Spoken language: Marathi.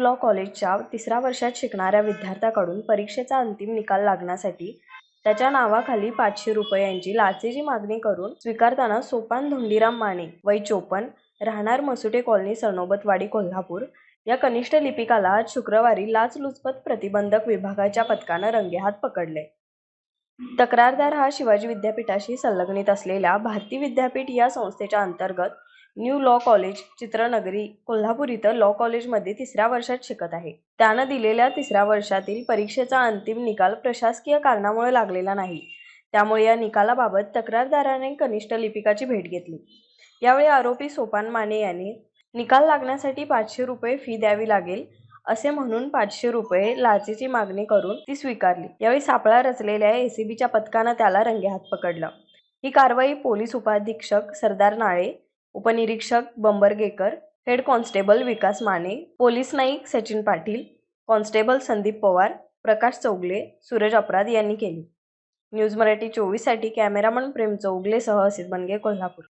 लॉ कॉलेजच्या तिसऱ्या वर्षात शिकणाऱ्या विद्यार्थ्याकडून परीक्षेचा अंतिम निकाल लागण्यासाठी त्याच्या नावाखाली पाचशे रुपयांची लाचेची मागणी करून स्वीकारताना सोपान धोंडीराम माने वय चोपन्न राहणार मसुटे कॉलनी सरनोबतवाडी कोल्हापूर या कनिष्ठ लिपिकाला आज शुक्रवारी लाचलुचपत प्रतिबंधक विभागाच्या पथकानं रंगेहात पकडले. तक्रारदार हा शिवाजी विद्यापीठाशी संलग्नित असलेल्या भारती विद्यापीठ या संस्थेच्या अंतर्गत new law college Chitranagari Kolhapur इथं लॉ कॉलेजमध्ये तिसऱ्या वर्षात शिकत आहे. त्यानं दिलेल्या तिसऱ्या वर्षातील परीक्षेचा अंतिम निकाल प्रशासकीय कारणामुळे लागलेला नाही. त्यामुळे या निकालाबाबत तक्रारदाराने कनिष्ठ लिपिकाची भेट घेतली. यावेळी आरोपी सोपान माने यांनी निकाल लागण्यासाठी पाचशे रुपये फी द्यावी लागेल असे म्हणून पाचशे रुपये लाचेची मागणी करून ती स्वीकारली. यावेळी सापळा रचलेल्या एसीबीच्या पथकानं त्याला रंगेहात पकडलं. ही कारवाई पोलीस उपाधीक्षक सरदार नाळे उपनिरीक्षक Bambargekar head constable Vikas Mane police Naik Sachin Patil constable Sandeep Pawar Prakash Chougale Suraj अपराध यांनी केली. न्यूज मराठी चोवीससाठी कॅमेरामन प्रेम चौगलेसह असित बनगे कोल्हापूर.